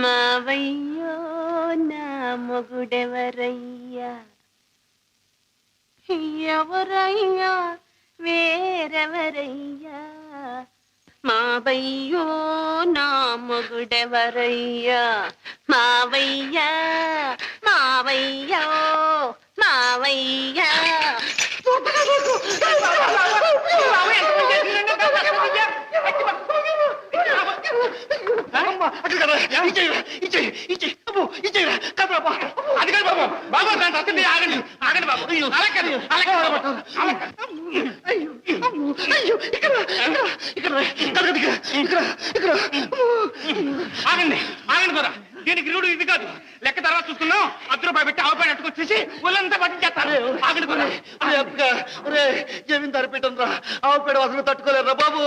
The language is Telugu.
మావయ్యో నా మొగుడెవరయ్యా ఎవరయ్యా వేరెవరయ్యా మావయ్యో నా మొగుడెవరయ్యా మావయ్యా మావయ్యో మావయ్యా అది కాదు బాబు. బాబు దాని తత్తుంది ఆగండి. ఆగండి బాబు. అలా కాదు అలా కాదు బాబు. అలా కాదు. ఆగండి ఆగండి పద దీనికి రూడు ఇది కాదు. లెక్క తర్వాత చూసుకున్నాం అర్ధ రూపాయి పెట్టి ఆవు పైన అట్టుకొచ్చేసి ఒళ్ళంతా పట్టించేస్తారు. ఆగండి పద జమీందారు పెట్టండి రా. ఆవు పేడ వాసన తట్టుకోలేరు బాబు.